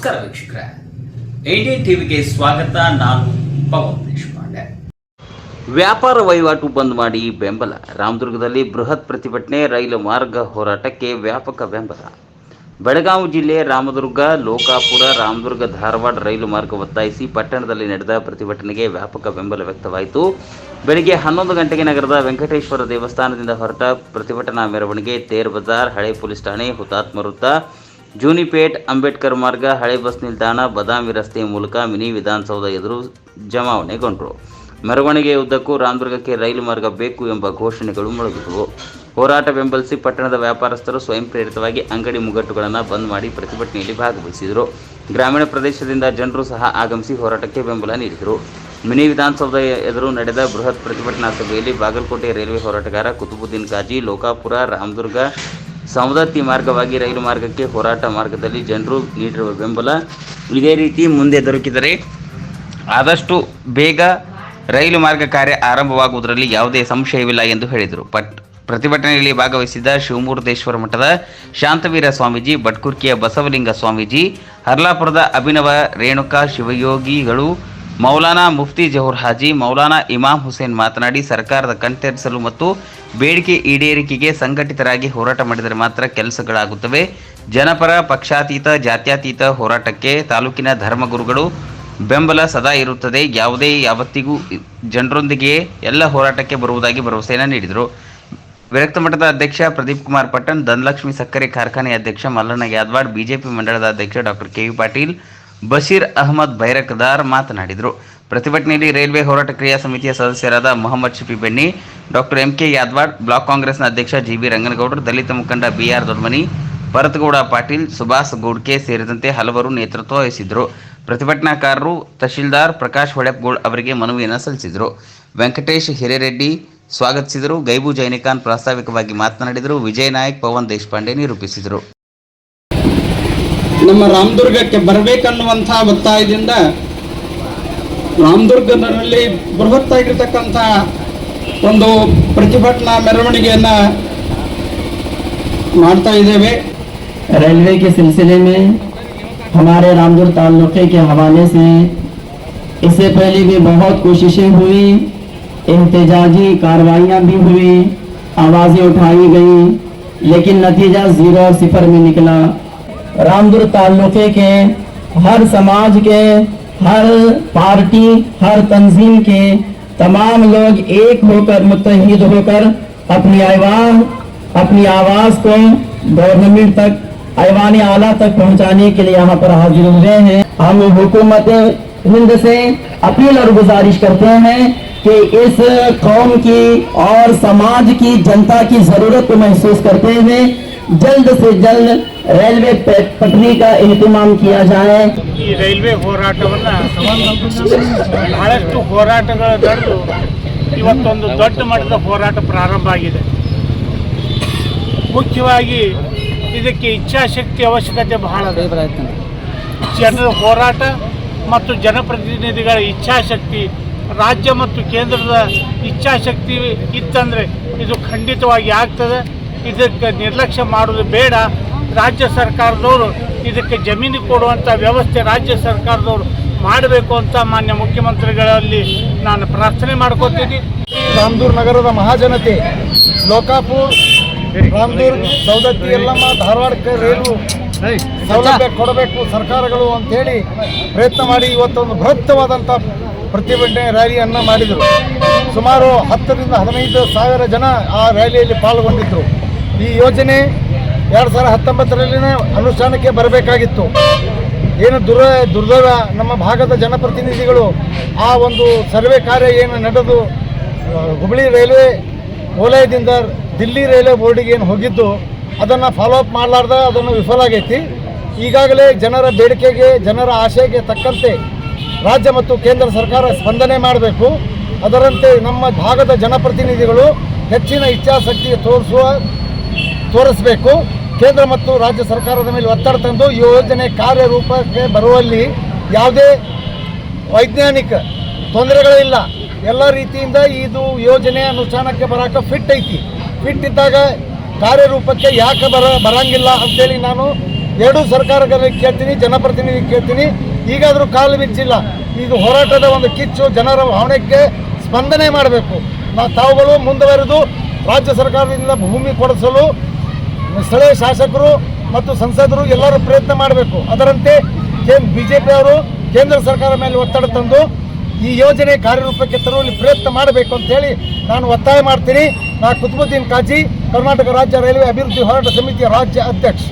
ನಮಸ್ಕಾರ ವೀಕ್ಷಕರೇ. ಐಡಿ ಟಿವಿಗೆ ಸ್ವಾಗತ. ನಾನು ಪವನ್ ದೇಶಪಾಂಡೆ. ವ್ಯಾಪಾರ ವಹಿವಾಟು ಬಂದ್ ಮಾಡಿ ಬೆಂಬಲ. ರಾಮದುರ್ಗದಲ್ಲಿ ಬೃಹತ್ ಪ್ರತಿಭಟನೆ, ರೈಲು ಮಾರ್ಗ ಹೋರಾಟಕ್ಕೆ ವ್ಯಾಪಕ ಬೆಂಬಲ. ಬೆಳಗಾವಿ ಜಿಲ್ಲೆ ರಾಮದುರ್ಗ, ಲೋಕಾಪುರ, ರಾಮದುರ್ಗ, ಧಾರವಾಡ ರೈಲು ಮಾರ್ಗ ಒತ್ತಾಯಿಸಿ ಪಟ್ಟಣದಲ್ಲಿ ನಡೆದ ಪ್ರತಿಭಟನೆಗೆ ವ್ಯಾಪಕ ಬೆಂಬಲ ವ್ಯಕ್ತವಾಯಿತು. ಬೆಳಿಗ್ಗೆ ಹನ್ನೊಂದು ಗಂಟೆಗೆ ನಗರದ ವೆಂಕಟೇಶ್ವರ ದೇವಸ್ಥಾನದಿಂದ ಹೊರಟ ಪ್ರತಿಭಟನಾ ಮೆರವಣಿಗೆ, ತೇರ್ ಬಜಾರ್, ಹಳೆ ಪೊಲೀಸ್ ಠಾಣೆ, ಹುತಾತ್ಮ ವೃತ್ತ ಜೂನಿಪೇಟ್ ಅಂಬೇಡ್ಕರ್ ಮಾರ್ಗ, ಹಳೆ ಬಸ್ ನಿಲ್ದಾಣ, ಬದಾಮಿ ರಸ್ತೆ ಮೂಲಕ ಮಿನಿ ವಿಧಾನಸೌಧ ಎದುರು ಜಮಾವಣೆಗೊಂಡರು. ಮೆರವಣಿಗೆ ಉದ್ದಕ್ಕೂ ರಾಮದುರ್ಗಕ್ಕೆ ರೈಲು ಮಾರ್ಗ ಬೇಕು ಎಂಬ ಘೋಷಣೆಗಳು ಮೊಳಗಿದವು. ಹೋರಾಟ ಬೆಂಬಲಿಸಿ ಪಟ್ಟಣದ ವ್ಯಾಪಾರಸ್ಥರು ಸ್ವಯಂ ಪ್ರೇರಿತವಾಗಿ ಅಂಗಡಿ ಮುಗ್ಗಟ್ಟುಗಳನ್ನು ಬಂದ್ ಮಾಡಿ ಪ್ರತಿಭಟನೆಯಲ್ಲಿ ಭಾಗವಹಿಸಿದರು. ಗ್ರಾಮೀಣ ಪ್ರದೇಶದಿಂದ ಜನರು ಸಹ ಆಗಮಿಸಿ ಹೋರಾಟಕ್ಕೆ ಬೆಂಬಲ ನೀಡಿದರು. ಮಿನಿ ವಿಧಾನಸೌಧ ಎದುರು ನಡೆದ ಬೃಹತ್ ಪ್ರತಿಭಟನಾ ಸಭೆಯಲ್ಲಿ ಬಾಗಲಕೋಟೆ ರೈಲ್ವೆ ಹೋರಾಟಗಾರ ಕುತುಬುದ್ದೀನ್ ಕಾಜಿ ಲೋಕಾಪುರ, ರಾಮದುರ್ಗ ಸವದತ್ತಿ ಮಾರ್ಗವಾಗಿ ರೈಲು ಮಾರ್ಗಕ್ಕೆ ಹೋರಾಟ ಮಾರ್ಗದಲ್ಲಿ ಜನರು ನೀಡಿರುವ ಬೆಂಬಲ ಇದೇ ರೀತಿ ಮುಂದೆ ದೊರಕಿದರೆ ಆದಷ್ಟು ಬೇಗ ರೈಲು ಮಾರ್ಗ ಕಾರ್ಯ ಆರಂಭವಾಗುವುದರಲ್ಲಿ ಯಾವುದೇ ಸಂಶಯವಿಲ್ಲ ಎಂದು ಹೇಳಿದರು. ಪಟ್, ಪ್ರತಿಭಟನೆಯಲ್ಲಿ ಭಾಗವಹಿಸಿದ್ದ ಶಿವಮೂರ್ತೇಶ್ವರ ಮಠದ ಶಾಂತವೀರ ಸ್ವಾಮೀಜಿ ಬಟ್ಕುರ್ಕಿಯ ಬಸವಲಿಂಗ ಸ್ವಾಮೀಜಿ, ಹರ್ಲಾಪುರದ ಅಭಿನವ ರೇಣುಕಾ ಶಿವಯೋಗಿಗಳು ಮೌಲಾನಾ ಮುಫ್ತಿ ಜಹೂರ್ ಹಾಜಿ, ಮೌಲಾನಾ ಇಮಾಮ್ ಹುಸೇನ್ ಮಾತನಾಡಿ, ಸರ್ಕಾರದ ಕಣ್ತೆರಿಸಲು ಮತ್ತು ಬೇಡಿಕೆ ಈಡೇರಿಕೆಗೆ ಸಂಘಟಿತರಾಗಿ ಹೋರಾಟ ಮಾಡಿದರೆ ಮಾತ್ರ ಕೆಲಸಗಳಾಗುತ್ತವೆ. ಜನಪರ, ಪಕ್ಷಾತೀತ, ಜಾತ್ಯಾತೀತ ಹೋರಾಟಕ್ಕೆ ತಾಲೂಕಿನ ಧರ್ಮಗುರುಗಳು ಬೆಂಬಲ ಸದಾ ಇರುತ್ತದೆ. ಯಾವುದೇ ಯಾವತ್ತಿಗೂ ಜನರೊಂದಿಗೆ ಎಲ್ಲ ಹೋರಾಟಕ್ಕೆ ಬರುವುದಾಗಿ ಭರವಸೆಯನ್ನು ನೀಡಿದರು. ವಿರಕ್ತ ಮಠದ ಅಧ್ಯಕ್ಷ ಪ್ರದೀಪ್ ಕುಮಾರ್ ಪಟ್ಟಣ್, ಧನಲಕ್ಷ್ಮಿ ಸಕ್ಕರೆ ಕಾರ್ಖಾನೆ ಅಧ್ಯಕ್ಷ ಮಲ್ಲಣ್ಣ ಯಾದವಾಡ್, ಬಿಜೆಪಿ ಮಂಡಳದ ಅಧ್ಯಕ್ಷ doctor K V Patil Basheer Ahmed Bairakdar ಮಾತನಾಡಿದರು. ಪ್ರತಿಭಟನೆಯಲ್ಲಿ ರೈಲ್ವೆ ಹೋರಾಟ ಕ್ರಿಯಾ ಸಮಿತಿಯ ಸದಸ್ಯರಾದ Mohammed Benni doctor M K Yadawad, block ಕಾಂಗ್ರೆಸ್ನ ಅಧ್ಯಕ್ಷ ಜಿ ಬಿ ರಂಗನಗೌಡರು, ದಲಿತ ಮುಖಂಡ ಬಿ ಆರ್ ದೊಡ್ಮನಿ ಭರತ್ಗೌಡ ಪಾಟೀಲ್, ಸುಭಾಷ್ ಗೌಡ್ಕೆ ಸೇರಿದಂತೆ ಹಲವರು ನೇತೃತ್ವ ವಹಿಸಿದ್ದರು. ಪ್ರತಿಭಟನಾಕಾರರು ತಹಶೀಲ್ದಾರ್ ಪ್ರಕಾಶ್ ಹೊಳೆಪ್ಗೋಳ್ ಅವರಿಗೆ ಮನವಿಯನ್ನು ಸಲ್ಲಿಸಿದರು. ವೆಂಕಟೇಶ್ ಹಿರೇರೆಡ್ಡಿ ಸ್ವಾಗತಿಸಿದರು. ಗೈಬು ಜೈನಿಕಾನ್ ಪ್ರಾಸ್ತಾವಿಕವಾಗಿ ಮಾತನಾಡಿದರು. ವಿಜಯ್ ನಾಯಕ್, ಪವನ್ ದೇಶಪಾಂಡೆ ನಿರೂಪಿಸಿದರು. ನಮ್ಮ ರಾಮದುರ್ಗಕ್ಕೆ ಬರಬೇಕನ್ನುವಂಥ ಒತ್ತಾಯದಿಂದ ರಾಮದುರ್ಗದಲ್ಲಿ ಬೃಹತ್ತಾಗಿರ್ತಕ್ಕಂಥ ಒಂದು ಪ್ರತಿಭಟನಾ ಮೆರವಣಿಗೆಯನ್ನು ಮಾಡ್ತಾ ಇದ್ದೇವೆ रेलवे के सिलसिले में हमारे रामदुर ताल्लुके के हवाले से इससे पहले भी बहुत कोशिशें हुई एहतजाजी कार्रवाइयाँ भी हुई आवाज़ें उठाई गई लेकिन नतीजा जीरो और सिफर में निकला रामदुर ताल्लुके के हर समाज के, हर पार्टी, हर तंजीम के तमाम लोग एक होकर मुतहद होकर अपनी आवाज़ अपनी आवाज़ को गवर्नमेंट तक ऐवान आला तक पहुँचाने के लिए यहाँ पर हाजिर हुए हैं। हम हुकूमत हिंद से अपील और गुजारिश करते हैं कि इस कौम की और समाज की जनता की ज़रूरत को महसूस करते हुए जल्द से जल्द रेलवे पे- पटरी का एहतमाम किया जाए ಈ ರೈಲ್ವೆ ಹೋರಾಟವನ್ನು ಬಹಳಷ್ಟು ಹೋರಾಟಗಳು ನಡೆದು ಇವತ್ತೊಂದು ದೊಡ್ಡ ಮಟ್ಟದ ಹೋರಾಟ ಪ್ರಾರಂಭ ಆಗಿದೆ ಮುಖ್ಯವಾಗಿ ಇದಕ್ಕೆ ಇಚ್ಛಾಶಕ್ತಿ ಅವಶ್ಯಕತೆ ಬಹಳ ಇದೆ. ಜನರ ಹೋರಾಟ ಮತ್ತು ಜನಪ್ರತಿನಿಧಿಗಳ ಇಚ್ಛಾಶಕ್ತಿ ರಾಜ್ಯ ಮತ್ತು ಕೇಂದ್ರದ ಇಚ್ಛಾಶಕ್ತಿ ಇತ್ತಂದರೆ ಇದು ಖಂಡಿತವಾಗಿ ಆಗ್ತದೆ ಇದಕ್ಕೆ ನಿರ್ಲಕ್ಷ್ಯ ಮಾಡೋದು ಬೇಡ. ರಾಜ್ಯ ಸರ್ಕಾರದವರು ಇದಕ್ಕೆ ಜಮೀನು ಕೊಡುವಂಥ ವ್ಯವಸ್ಥೆ ರಾಜ್ಯ ಸರ್ಕಾರದವರು ಮಾಡಬೇಕು ಅಂತ ಮಾನ್ಯ ಮುಖ್ಯಮಂತ್ರಿಗಳಲ್ಲಿ ನಾನು ಪ್ರಾರ್ಥನೆ ಮಾಡ್ಕೋತೀನಿ. ರಾಮದೂರ್ ನಗರದ ಮಹಾಜನತೆ, ಲೋಕಾಪುರ್, ರಾಮದೂರ್ ಸೌದತ್ತಿ ಎಲ್ಲಮ್ಮ ಧಾರವಾಡಕ್ಕೆ ರೈಲು ಸೌಲಭ್ಯ ಕೊಡಬೇಕು ಸರ್ಕಾರಗಳು ಅಂತೇಳಿ ಪ್ರಯತ್ನ ಮಾಡಿ ಇವತ್ತೊಂದು ಬೃಹತ್ತವಾದಂಥ ಪ್ರತಿಭಟನೆ ರ್ಯಾಲಿಯನ್ನು ಮಾಡಿದರು. ಸುಮಾರು ಹತ್ತರಿಂದ ಹದಿನೈದು ಸಾವಿರ ಜನ ಆ ರ್ಯಾಲಿಯಲ್ಲಿ ಪಾಲ್ಗೊಂಡಿದ್ದರು ಈ ಯೋಜನೆ ಎರಡು ಸಾವಿರದ ಹತ್ತೊಂಬತ್ತರಲ್ಲಿನೇ ಅನುಷ್ಠಾನಕ್ಕೆ ಬರಬೇಕಾಗಿತ್ತು. ಏನು ದುರ ದುರ್ದೈವ ನಮ್ಮ ಭಾಗದ ಜನಪ್ರತಿನಿಧಿಗಳು ಆ ಒಂದು ಸರ್ವೆ ಕಾರ್ಯ ಏನು ನಡೆದು ಹುಬ್ಬಳ್ಳಿ ರೈಲ್ವೆ ವಲಯದಿಂದ ದಿಲ್ಲಿ ರೈಲ್ವೆ ಬೋರ್ಡಿಗೆ ಏನು ಹೋಗಿದ್ದು, ಅದನ್ನು ಫಾಲೋ ಅಪ್ ಮಾಡಲಾರ್ದ, ಅದನ್ನು ವಿಫಲ ಆಗೈತಿ. ಈಗಾಗಲೇ ಜನರ ಬೇಡಿಕೆಗೆ, ಜನರ ಆಶೆಗೆ ತಕ್ಕಂತೆ ರಾಜ್ಯ ಮತ್ತು ಕೇಂದ್ರ ಸರ್ಕಾರ ಸ್ಪಂದನೆ ಮಾಡಬೇಕು. ಅದರಂತೆ ನಮ್ಮ ಭಾಗದ ಜನಪ್ರತಿನಿಧಿಗಳು ಹೆಚ್ಚಿನ ಇಚ್ಛಾಶಕ್ತಿ ತೋರಿಸುವ ತೋರಿಸಬೇಕು. ಕೇಂದ್ರ ಮತ್ತು ರಾಜ್ಯ ಸರ್ಕಾರದ ಮೇಲೆ ಒತ್ತಡ ತಂದು ಯೋಜನೆ ಕಾರ್ಯರೂಪಕ್ಕೆ ಬರುವಲ್ಲಿ ಯಾವುದೇ ವೈಜ್ಞಾನಿಕ ತೊಂದರೆಗಳಿಲ್ಲ ಎಲ್ಲ ರೀತಿಯಿಂದ ಇದು ಯೋಜನೆ ಅನುಷ್ಠಾನಕ್ಕೆ ಬರೋಕೆ ಫಿಟ್ ಐತಿ. ಫಿಟ್ ಇದ್ದಾಗ ಕಾರ್ಯರೂಪಕ್ಕೆ ಯಾಕೆ ಬರ, ಬರಂಗಿಲ್ಲ ಅಂತೇಳಿ ನಾನು ಎರಡೂ ಸರ್ಕಾರಗಳಿಗೆ ಕೇಳ್ತೀನಿ ಜನಪ್ರತಿನಿಧಿ ಕೇಳ್ತೀನಿ. ಈಗಾದರೂ ಕಾಲು ಬಿಚ್ಚಿಲ್ಲ ಇದು ಹೋರಾಟದ ಒಂದು ಕಿಚ್ಚು ಜನರ ಭಾವನೆಗೆ ಸ್ಪಂದನೆ ಮಾಡಬೇಕು. ನಾ ತಾವುಗಳು ಮುಂದುವರೆದು ರಾಜ್ಯ ಸರ್ಕಾರದಿಂದ ಭೂಮಿ ಕೊಡಿಸಲು ಸ್ಥಳೀಯ ಶಾಸಕರು ಮತ್ತು ಸಂಸದರು ಎಲ್ಲರೂ ಪ್ರಯತ್ನ ಮಾಡಬೇಕು. ಅದರಂತೆ ಬಿ ಜೆ ಪಿಯವರು ಕೇಂದ್ರ ಸರ್ಕಾರ ಮೇಲೆ ಒತ್ತಡ ತಂದು ಈ ಯೋಜನೆ ಕಾರ್ಯರೂಪಕ್ಕೆ ತರುವಲ್ಲಿ ಪ್ರಯತ್ನ ಮಾಡಬೇಕು ಅಂತ ಹೇಳಿ ನಾನು ಒತ್ತಾಯ ಮಾಡ್ತೀನಿ. ನಾ ಕುತುಬುದ್ದೀನ್ ಕಾಜಿ, ಕರ್ನಾಟಕ ರಾಜ್ಯ ರೈಲ್ವೆ ಅಭಿವೃದ್ಧಿ ಹೋರಾಟ ಸಮಿತಿಯ ರಾಜ್ಯ ಅಧ್ಯಕ್ಷ.